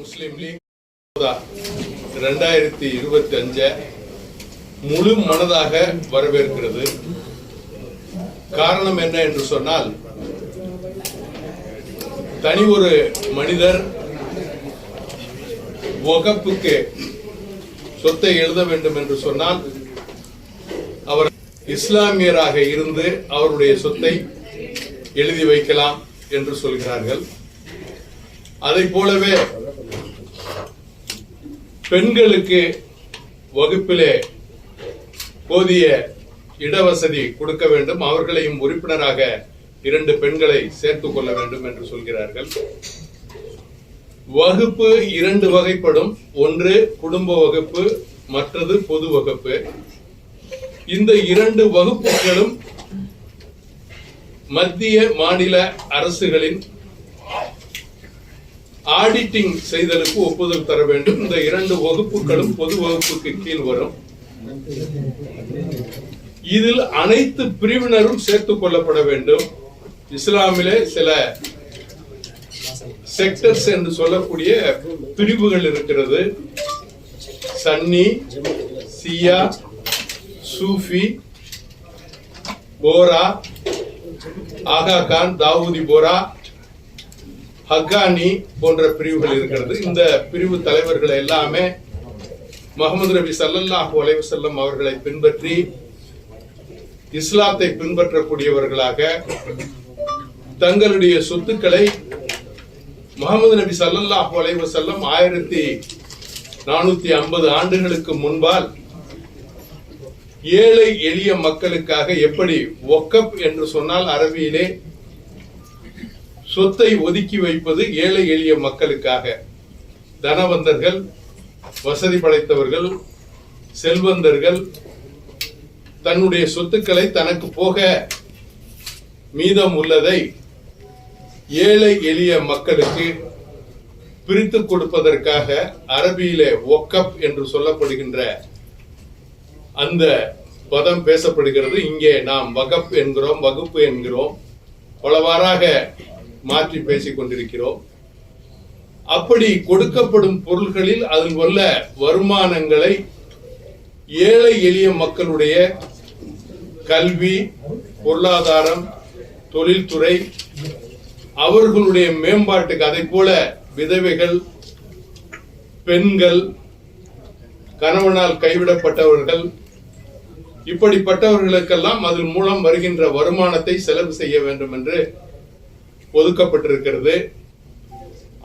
முஸ்லீம் league ரெண்டாயிரத்தி இருபத்தி அஞ்ச முழு மனதாக வரவேற்கிறது. காரணம் என்ன என்று சொன்னால் தனி ஒரு மனிதர் வகுப்புக்கு சொத்தை எழுத வேண்டும் என்று சொன்னால் அவர் இஸ்லாமியராக இருந்து அவருடைய சொத்தை எழுதி வைக்கலாம் என்று சொல்கிறார்கள். அதை போலவே பெண்களுக்கு வகுப்பிலே போதிய இடவசதி கொடுக்க வேண்டும். அவர்களையும் உறுப்பினராக இரண்டு பெண்களை சேர்த்துக் கொள்ள வேண்டும் என்று சொல்கிறார்கள். வகுப்பு இரண்டு வகைப்படும். ஒன்று குடும்ப வகுப்பு மற்றது பொது வகுப்பு. இந்த இரண்டு வகுப்புகளும் மத்திய மாநில அரசுகளின் ஆடிட்டிங் செய்தலுக்கு ஒப்புதல் தர வேண்டும். இந்த இரண்டு வகுப்புகளும் பொது வகுப்புக்கு கீழ் வரும். இதில் அனைத்து பிரிவினரும் சேர்த்துக் கொள்ளப்பட வேண்டும். இஸ்லாமிலே சில செக்டர்ஸ் என்று சொல்லக்கூடிய பிரிவுகள் இருக்கிறது. சன்னி சியா சூஃபி போரா ஆகா கான் தாவூதி போரா ஹக்கானி போன்ற பிரிவுகள் இருக்கிறது. இந்த பிரிவு தலைவர்கள் எல்லாமே முகமது நபி சல்லல்லாஹு அலைஹி வஸல்லம் அவர்களை பின்பற்றி இஸ்லாத்தை பின்பற்றக்கூடியவர்களாக தங்களுடைய சொத்துக்களை முகமது நபி சல்லல்லாஹு அலைஹி வஸல்லம் ஆயிரத்தி நானூத்தி ஐம்பது ஆண்டுகளுக்கு முன்பால் ஏழை எளிய மக்களுக்காக எப்படி ஒக்கப் என்று சொன்னால் அரபியிலே சொத்தை ஒதுக்கி வைப்பது ஏழை எளிய மக்களுக்காக. தனவந்தர்கள் வசதி படைத்தவர்கள் செல்வந்தர்கள் தன்னுடைய சொத்துக்களை தனக்கு போக மீதம் உள்ளதை ஏழை எளிய மக்களுக்கு பிரித்து கொடுப்பதற்காக அரபியிலே ஒக்கப் என்று சொல்லப்படுகின்ற அந்த பதம் பேசப்படுகிறது. இங்கே நாம் வகப் என்கிறோம் வகுப்பு என்கிறோம். பலவாறாக மாற்றி பேசிக் கொண்டிருக்கிறோம் அப்படி கொடுக்கப்படும் பொருள்களில் அதில் உள்ள வருமானங்களை ஏழை எளிய மக்களுடைய கல்வி பொருளாதாரம் தொழில்துறை அவர்களுடைய மேம்பாட்டுக்கு அதை போல விதவைகள் பெண்கள் கணவனால் கைவிடப்பட்டவர்கள் இப்படிப்பட்டவர்களுக்கெல்லாம் அதன் மூலம் வருகின்ற வருமானத்தை செலவு செய்ய வேண்டும் என்று ஒதுக்கப்பட்டிருக்கிறது.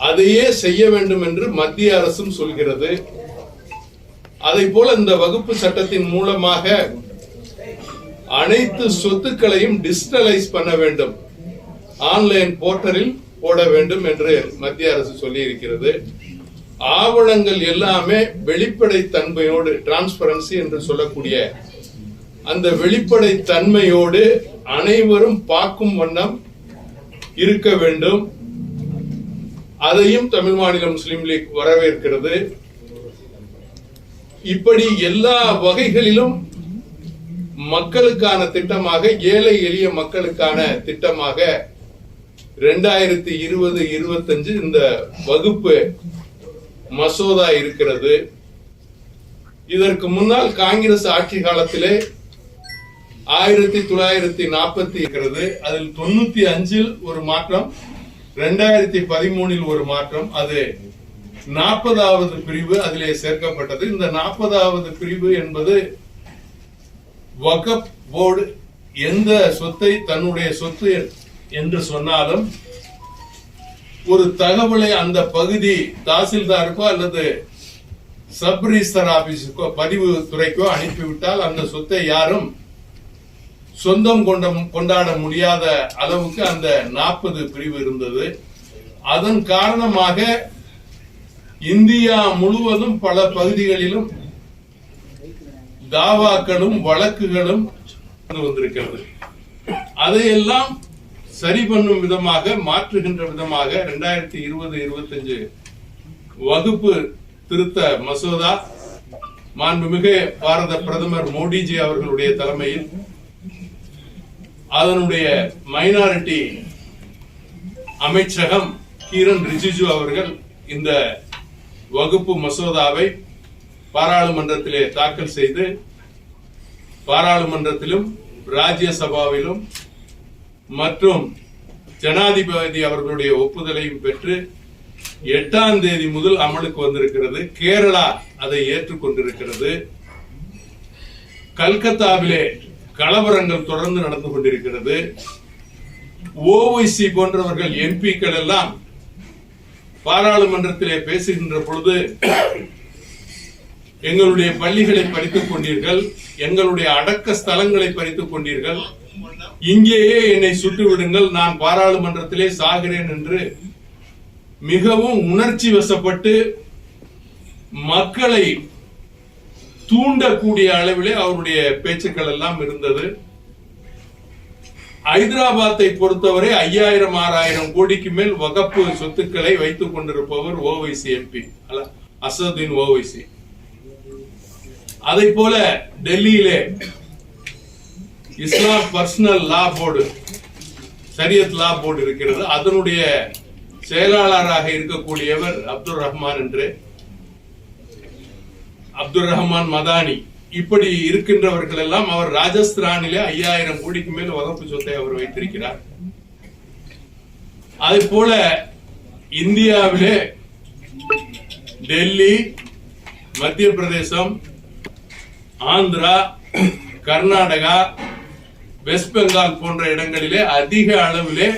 அதையே செய்ய வேண்டும் என்று மத்திய அரசும் சொல்கிறது. அதை போல இந்த வகுப்பு சட்டத்தின் மூலமாக அனைத்து சொத்துக்களையும் டிஜிட்டலைஸ் பண்ண வேண்டும். ஆன்லைன் போர்ட்டலில் போட வேண்டும் என்று மத்திய அரசு சொல்லி இருக்கிறது ஆவணங்கள் எல்லாமே வெளிப்படை தன்மையோடு டிரான்ஸ்பரன்சி என்று சொல்லக்கூடிய அந்த வெளிப்படை தன்மையோடு அனைவரும் பார்க்கும் வண்ணம் இருக்க வேண்டும். அதையும் தமிழ் மாநில முஸ்லிம் லீக் வரவேற்கிறது. இப்படி எல்லா வகைகளிலும் மக்களுக்கான திட்டமாக ஏழை எளிய மக்களுக்கான திட்டமாக ரெண்டாயிரத்தி இருபது இருபத்தஞ்சு இந்த வகுப்பு மசோதா இருக்கிறது. இதற்கு முன்னால் காங்கிரஸ் ஆட்சி காலத்திலே ஆயிரத்தி தொள்ளாயிரத்தி நாற்பத்தி இருக்கிறது. அதில் தொண்ணூத்தி அஞ்சில் ஒரு மாற்றம் ரெண்டாயிரத்தி பதிமூணில் ஒரு மாற்றம். அது நாற்பதாவது பிரிவு அதிலே சேர்க்கப்பட்டது. இந்த நாற்பதாவது பிரிவு என்பது வகப் போர்டு எந்த சொத்தை தன்னுடைய சொத்து என்று சொன்னாலும் ஒரு தகவலை அந்த பகுதி தாசில்தாருக்கோ அல்லது சப் ரிஜிஸ்டர் ஆபீஸுக்கோ பதிவு துறைக்கோ அனுப்பிவிட்டால் அந்த சொத்தை யாரும் சொந்தம் கொண்ட கொண்டாட முடியாத அளவுக்கு அந்த நாற்பது பிரிவு இருந்தது. அதன் காரணமாக இந்தியா முழுவதும் பல பகுதிகளிலும் தாவாக்களும் வழக்குகளும் வந்திருக்கிறது அதையெல்லாம் சரி பண்ணும் விதமாக மாற்றுகின்ற விதமாக இரண்டாயிரத்தி இருபது இருபத்தஞ்சு வகுப்பு திருத்த மசோதா மாண்புமிகு பாரத பிரதமர் மோடிஜி அவர்களுடைய தலைமையில் அதனுடைய மைனாரிட்டி அமைச்சகம் கிரண் ரிஜிஜு அவர்கள் இந்த வகுப்பு மசோதாவை பாராளுமன்றத்திலே தாக்கல் செய்து பாராளுமன்றத்திலும் ராஜ்யசபாவிலும் மற்றும் ஜனாதிபதி அவர்களுடைய ஒப்புதலையும் பெற்று எட்டாம் தேதி முதல் அமலுக்கு வந்திருக்கிறது. கேரளா அதை ஏற்றுக்கொண்டிருக்கிறது. கல்கத்தாவிலே கலவரங்கள் தொடர்ந்து நடந்து கொண்டிருக்கிறது. ஓஒய்சி போன்றவர்கள் எம்பிக்கள் எல்லாம் பாராளுமன்றத்திலே பேசுகின்ற பொழுது எங்களுடைய பள்ளிகளை படித்துக் கொண்டீர்கள் எங்களுடைய அடக்க ஸ்தலங்களை பறித்துக் கொண்டீர்கள். இங்கேயே என்னை சுட்டு விடுங்கள் நான் பாராளுமன்றத்திலே சாகிறேன் என்று மிகவும் உணர்ச்சி வசப்பட்டு மக்களை தூண்டக்கூடிய அளவிலே அவருடைய பேச்சுக்கள் எல்லாம் இருந்தது. ஐதராபாத்தை பொறுத்தவரை ஐயாயிரம் ஆறாயிரம் கோடிக்கு மேல் வகப்பு சொத்துக்களை வைத்துக் கொண்டிருப்பவர் ஓவைசி எம்பி அசதுதீன் ஓவைசி. அதை போல டெல்லியிலே இஸ்லாம் பர்சனல் லா போர்டு சரியத் லா போர்டு இருக்கிறது. அதனுடைய செயலாளராக இருக்கக்கூடியவர் அப்துல் ரஹ்மான் என்று. அப்துல் ரஹ்மான் மதானி. இப்படி இருக்கின்றவர்கள் எல்லாம் அவர் ராஜஸ்தானிலே ஐயாயிரம் கோடிக்கு மேல் வகுப்பு சொத்தை அவர் வைத்திருக்கிறார். அதே போல இந்தியாவிலே டெல்லி மத்திய பிரதேசம் ஆந்திரா கர்நாடகா வெஸ்ட் பெங்கால் போன்ற இடங்களிலே அதிக அளவிலே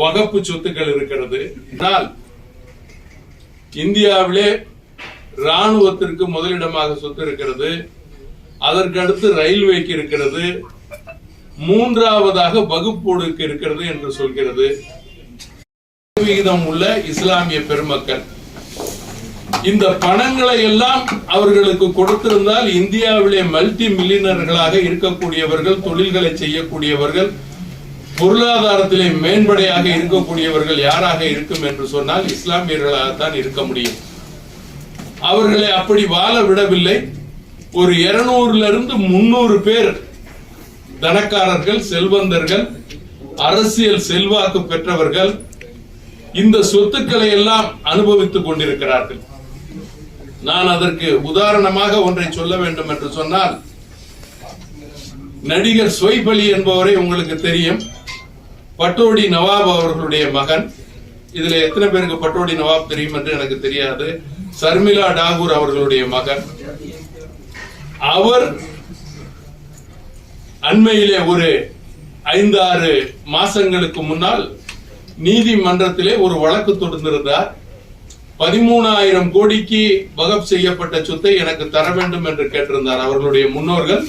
வகப்பு சொத்துக்கள் இருக்கிறது. ஆனால் இந்தியாவிலே ராணுவத்திற்கு முதலிடமாக சொத்து இருக்கிறது அதற்கு அடுத்து ரயில்வேக்கு இருக்கிறது. மூன்றாவதாக வகுப்போடுக்கு இருக்கிறது என்று சொல்கிறது. விகிதம் உள்ள இஸ்லாமிய பெருமக்கள். இந்த பணங்களை எல்லாம் அவர்களுக்கு கொடுத்திருந்தால் இந்தியாவிலே மல்டி மில்லியனர்களாக இருக்கக்கூடியவர்கள் தொழில்களை செய்யக்கூடியவர்கள் பொருளாதாரத்திலே மேம்படையாக இருக்கக்கூடியவர்கள் யாராக இருக்கும் என்று சொன்னால் இஸ்லாமியர்களாகத்தான் இருக்க முடியும். அவர்களை அப்படி வாழ விடவில்லை. ஒரு இருநூறுல இருந்து முன்னூறு பேர் தனக்காரர்கள் செல்வந்தர்கள் அரசியல் செல்வாக்கு பெற்றவர்கள் இந்த சொத்துக்களை எல்லாம் அனுபவித்துக் கொண்டிருக்கிறார்கள். நான் அதற்கு உதாரணமாக ஒன்றை சொல்ல வேண்டும் என்று சொன்னால் நடிகர் சொய்பலி என்பவரை உங்களுக்கு தெரியும். பட்டோடி நவாப் அவர்களுடைய மகன். இதுல எத்தனை பேருக்கு பட்டோடி நவாப் தெரியும் என்று எனக்கு தெரியாது. சர்மிளா டாகூர் அவர்களுடைய மகன். அவர் அண்மையிலே ஒரு ஐந்து ஆறு மாசங்களுக்கு முன்னால் நீதிமன்றத்திலே ஒரு வழக்கு தொடர்ந்திருந்தார் பதிமூணாயிரம் கோடிக்கு வகப் செய்யப்பட்ட சொத்தை எனக்கு தர வேண்டும் என்று கேட்டிருந்தார் அவர்களுடைய முன்னோர்கள்.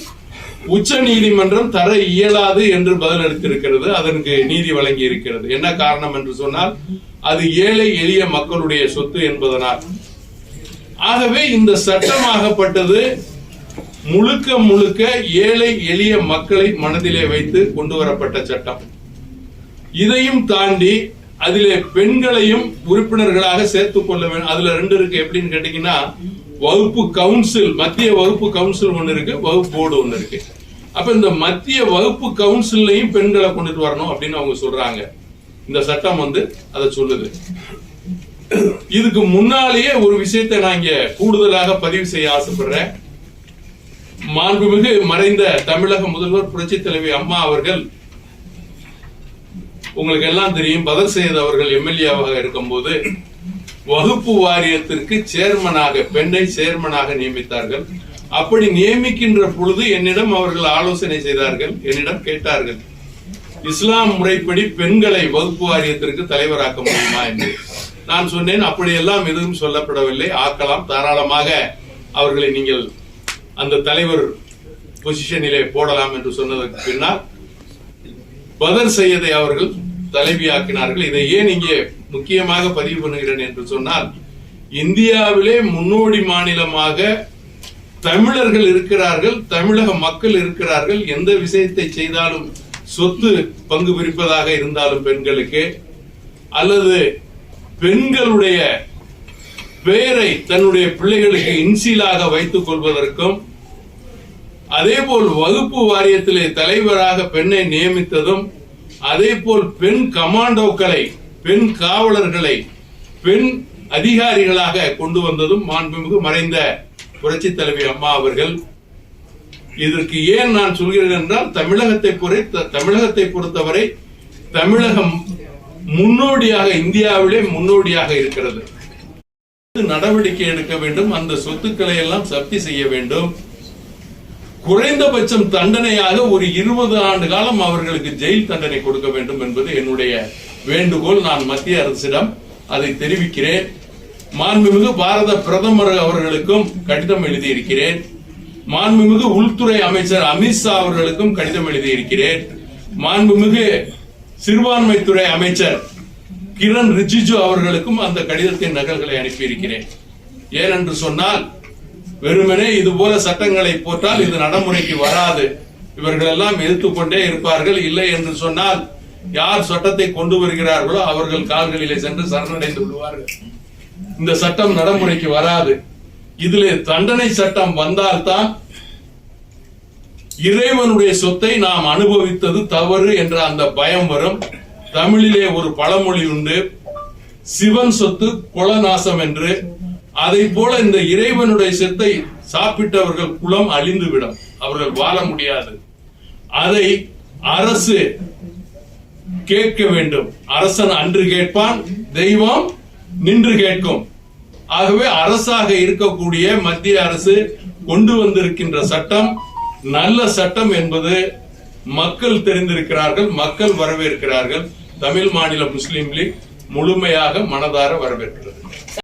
உச்ச நீதிமன்றம் தர இயலாது என்று பதிலளித்திருக்கிறது அதற்கு நீதி வழங்கி இருக்கிறது என்ன காரணம் என்று சொன்னால் அது ஏழை எளிய மக்களுடைய சொத்து என்பதனால். ஆகவே இந்த சட்டமாகப்பட்டது முழுக்க முழுக்க ஏழை எளிய மக்களை மனதிலே வைத்து கொண்டு வரப்பட்ட சட்டம். இதையும் தாண்டி அதிலே பெண்களையும் உறுப்பினர்களாக சேர்த்துக் கொள்ள வேண்டும் அதுல ரெண்டு இருக்கு. எப்படின்னு கேட்டீங்கன்னா வகுப்பு கவுன்சில் மத்திய வகுப்பு கவுன்சில் ஒன்று இருக்கு வகுப்பு போர்டு ஒன்று இருக்கு. அப்ப இந்த மத்திய வகுப்பு கவுன்சில்லையும் பெண்களை கொண்டுட்டு வரணும் அப்படின்னு அவங்க சொல்றாங்க. இந்த சட்டம் வந்து அதை சொல்லுது. இதுக்கு முன்னாலேயே ஒரு விஷயத்தை நான் இங்க கூடுதலாக பதிவு செய்ய ஆசைப்படுறேன். மாண்புமிகு மறைந்த தமிழக முதல்வர் புரட்சி தலைவி அம்மா அவர்கள் உங்களுக்கு எல்லாம் தெரியும் பதர் செய்த அவர்கள் எம்எல்ஏவாக இருக்கும்போது வகுப்பு வாரியத்திற்கு சேர்மனாக பெண்ணை சேர்மனாக நியமித்தார்கள். அப்படி நியமிக்கின்ற பொழுது என்னிடம் அவர்கள் ஆலோசனை செய்தார்கள் என்னிடம் கேட்டார்கள் இஸ்லாம் முறைப்படி பெண்களை வகுப்பு வாரியத்திற்கு தலைவராக்க முடியுமா என்று. நான் சொன்னேன் அப்படியெல்லாம் எதுவும் சொல்லப்படவில்லை. ஆக்கலாம் தாராளமாக அவர்களை நீங்கள் அந்த தலைவர் பொசிஷனிலே போடலாம் என்று சொன்னதற்கு பின்னால் பதர் செய்யதை அவர்கள் தலைவியாக்கினார்கள். இதை ஏன் இங்கே முக்கியமாக பதிவு பண்ணுகிறேன் என்று சொன்னால் இந்தியாவிலே முன்னோடி மாநிலமாக தமிழர்கள் இருக்கிறார்கள் தமிழக மக்கள் இருக்கிறார்கள். எந்த விஷயத்தை செய்தாலும் சொத்து பங்கு பிரிப்பதாக இருந்தாலும் பெண்களுக்கு அல்லது பெண்களுடைய பெயரை தன்னுடைய பிள்ளைகளுக்கு இன்சிலாக வைத்துக் கொள்வதற்கும் அதேபோல் வகுப்பு வாரியத்திலே தலைவராக பெண்ணை நியமித்ததும் அதேபோல் பெண் கமாண்டோக்களை பெண் காவலர்களை பெண் அதிகாரிகளாக கொண்டு வந்ததும் மாண்புமிகு மறைந்த புரட்சி தலைவி அம்மா அவர்கள். இதற்கு ஏன் நான் சொல்கிறேன் என்றால் தமிழகத்தை பொறை தமிழகத்தை பொறுத்தவரை தமிழகம் முன்னோடியாக இந்தியாவிலே முன்னோடியாக இருக்கிறது. நடவடிக்கை எடுக்க வேண்டும். அந்த சொத்துக்களை எல்லாம் சப்தி செய்ய வேண்டும். குறைந்தபட்சம் தண்டனையாக ஒரு இருபது ஆண்டு காலம் அவர்களுக்கு ஜெயில் தண்டனை கொடுக்க வேண்டும் என்பது என்னுடைய வேண்டுகோள். நான் மத்திய அரசிடம் அதை தெரிவிக்கிறேன். மாண்புமிகு பாரத பிரதமர் அவர்களுக்கும் கடிதம் எழுதியிருக்கிறேன். மாண்புமிகு உள்துறை அமைச்சர் அமித்ஷா அவர்களுக்கும் கடிதம் எழுதியிருக்கிறேன். மாண்புமிகு சிறுபான்மைத்துறை அமைச்சர் கிரண் ரிஜிஜு அவர்களுக்கும் அந்த கடிதத்தின் நகல்களை அனுப்பியிருக்கிறேன். ஏனென்று சொன்னால் வெறுமனே இது போல சட்டங்களை போட்டால் இது நடைமுறைக்கு வராது. இவர்கள் எல்லாம் எதிர்த்துக் கொண்டே இருப்பார்கள். இல்லை என்று சொன்னால் யார் சட்டத்தை கொண்டு வருகிறார்களோ அவர்கள் கால்களிலே சென்று சரணடைந்து விடுவார்கள். இந்த சட்டம் நடைமுறைக்கு வராது. இதிலே தண்டனை சட்டம் வந்தால்தான் இறைவனுடைய சொத்தை நாம் அனுபவித்தது தவறு என்ற அந்த பயம் வரும். தமிழிலே ஒரு பழமொழி உண்டு. சிவன் சொத்து குலநாசம் என்று. அதை போல இந்த இறைவனுடைய சொத்தை சாப்பிட்டவர்கள் குலம் அழிந்துவிடும். அவர்கள் வாழ முடியாது. அதை அரசு கேட்க வேண்டும். அரசன் அன்று கேட்பான் தெய்வம் நின்று கேட்கும். ஆகவே அரசாக இருக்கக்கூடிய மத்திய அரசு கொண்டு வந்திருக்கின்ற சட்டம் நல்ல சட்டம் என்பது மக்கள் தெரிந்திருக்கிறார்கள் மக்கள் வரவேற்கிறார்கள். தமிழ் மாநில முஸ்லீம் லீக் முழுமையாக மனதார வரவேற்கிறது.